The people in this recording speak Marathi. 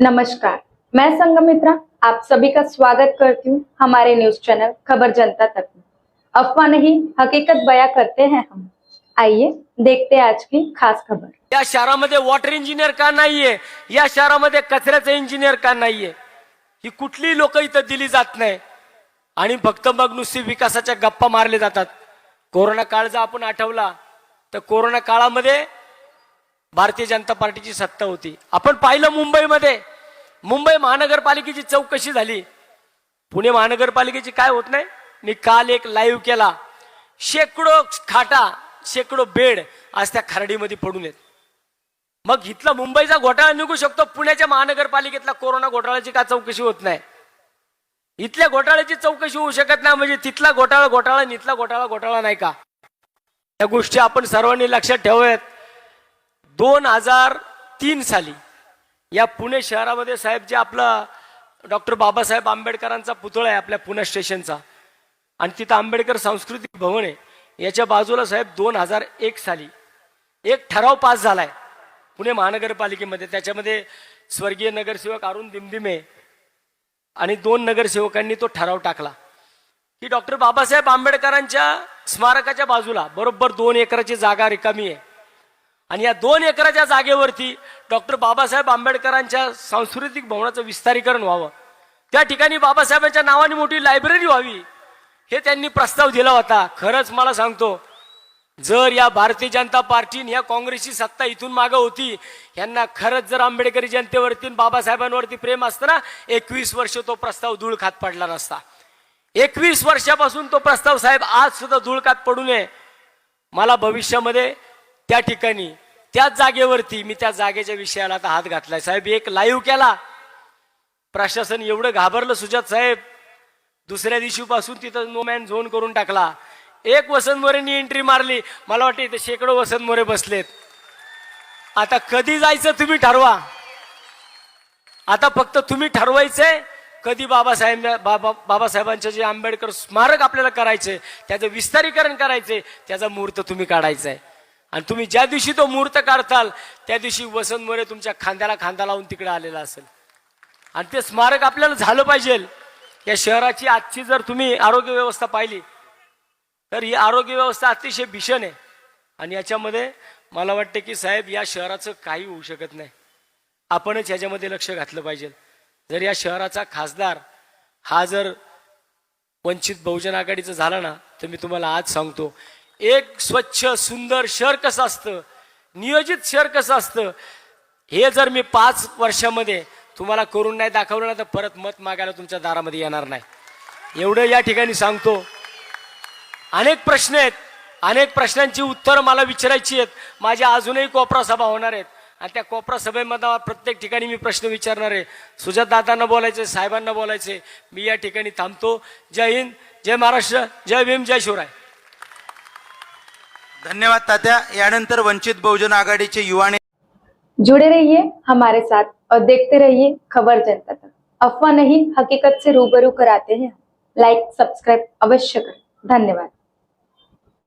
नमस्कार. मैं संगमित्रा आप सभी का स्वागत करती हूँ हमारे न्यूज चैनल खबर जनता तक में। अफवाह नहीं हकीकत बया करते हैं हम। आइए देखते हैं आज की खास खबर। या शहरामध्ये वॉटर इंजिनियर का नाहीये या शहरामध्ये कचऱ्याचं इंजिनियर का नाहीये? ही कुठलीही लोक इथं दिली जात नाही? आणि फक्त मग नुसती विकासाच्या गप्पा मारले जातात. कोरोना काळ जर आपण आठवला तर कोरोना काळामध्ये भारतीय जनता पार्टीची सत्ता होती. आपण पाहिलं मुंबईमध्ये. मुंबई महानगरपालिकेची चौकशी झाली. पुणे महानगरपालिकेची काय होत नाही? मी काल एक लाईव्ह केला. शेकडो खाटा शेकडो बेड आज त्या खरडीमध्ये पडून येत मग इथला मुंबईचा घोटाळा निघू शकतो. पुण्याच्या महानगरपालिकेतला कोरोना घोटाळ्याची का चौकशी होत नाही? इथल्या घोटाळ्याची चौकशी होऊ शकत नाही म्हणजे तिथला घोटाळा घोटाळा आणि इथला घोटाळा घोटाळा नाही का? या गोष्टी आपण सर्वांनी लक्षात ठेवूयात दोन हजार तीन साली या पुणे शहरामध्ये साहेब जे आपला डॉक्टर बाबासाहेब आंबेडकरांचा पुतळा आहे आपल्या पुणे स्टेशनचा आणि तिथं आंबेडकर सांस्कृतिक भवन आहे याच्या बाजूला साहेब दोन हजार एक साली एक ठराव पास झाला आहे पुणे महानगरपालिकेमध्ये. त्याच्यामध्ये स्वर्गीय नगरसेवक अरुण दिमदिमे आणि दोन नगरसेवकांनी तो ठराव टाकला. की डॉक्टर बाबासाहेब आंबेडकरांच्या स्मारकाच्या बाजूला बरोबर दोन एकराची जागा रिकामी आहे. आणि या दोन एकराच्या जागेवरती डॉक्टर बाबासाहेब आंबेडकरांच्या सांस्कृतिक भवनाचं विस्तारीकरण व्हावं. त्या ठिकाणी बाबासाहेबांच्या नावाने मोठी लायब्ररी व्हावी हे त्यांनी प्रस्ताव दिला होता. खरंच मला सांगतो जर या भारतीय जनता पार्टीने या काँग्रेसची सत्ता इथून मागं होती यांना खरंच जर आंबेडकरी जनतेवरती बाबासाहेबांवरती प्रेम असतं ना एकवीस वर्ष तो प्रस्ताव धूळ खात पडला नसता. एकवीस वर्षापासून तो प्रस्ताव साहेब आज सुद्धा धुळकात पडू नये. मला भविष्यामध्ये त्या ठिकाणी त्याच जागेवरती मी त्या जागेच्या विषयाला आता हात घातलाय. साहेब एक लाईव्ह केला. प्रशासन एवढं घाबरलं सुजात साहेब. दुसऱ्या दिवशीपासून तिथं नो मॅन झोन करून टाकला. एक वसंत मोरेंनी एंट्री मारली. मला वाटतं इथे शेकडो वसंत मोरे बसलेत. आता कधी जायचं तुम्ही ठरवा. आता फक्त तुम्ही ठरवायचंय कधी बाबासाहेब बाबा बाबासाहेबांचं जे आंबेडकर स्मारक आपल्याला करायचंय त्याचं विस्तारीकरण करायचंय त्याचा मुहूर्त तुम्ही काढायचा आहे आणि तुम्ही ज्या दिवशी तो मुहूर्त काढताल त्या दिवशी वसंत मोरे तुमच्या खांद्याला खांदा लावून तिकडे आलेला असेल. आणि ते स्मारक आपल्याला झालं पाहिजे. या शहराची आजची जर तुम्ही आरोग्य व्यवस्था पाहिली तर ही आरोग्य व्यवस्था अतिशय भीषण आहे. आणि याच्यामध्ये मला वाटतं की साहेब या शहराचं काही होऊ शकत नाही. आपणच याच्यामध्ये लक्ष घातलं पाहिजे. जर या शहराचा खासदार हा जर वंचित बहुजन आघाडीचं झाला ना तर मी तुम्हाला आज सांगतो एक स्वच्छ सुंदर शहर कसं असतं? नियोजित शहर कसं असतं? हे जर मी पाच वर्षामध्ये तुम्हाला करून नाही दाखवलं ना तर परत मत मागायला तुमच्या दारामध्ये येणार नाही. एवढं या ठिकाणी सांगतो. अनेक प्रश्न आहेत. अनेक प्रश्नांची उत्तरं मला विचारायची आहेत. माझ्या अजूनही कोपरा सभा होणार आहेत. आणि त्या कोपरा सभेमध्ये प्रत्येक ठिकाणी मी प्रश्न विचारणार आहे. सुजातदादांना बोलायचे साहेबांना बोलायचे. मी या ठिकाणी थांबतो. जय हिंद जय महाराष्ट्र जय भीम जय शिवराय. धन्यवाद तात्या. यानंतर वंचित बहुजन आघाडीचे युवा ने- जुड़े रहिए हमारे साथ और देखते रहिए खबर जनता तक. अफवाह नहीं हकीकत से रूबरू कराते हैं लाइक सब्सक्राइब अवश्य करें. धन्यवाद.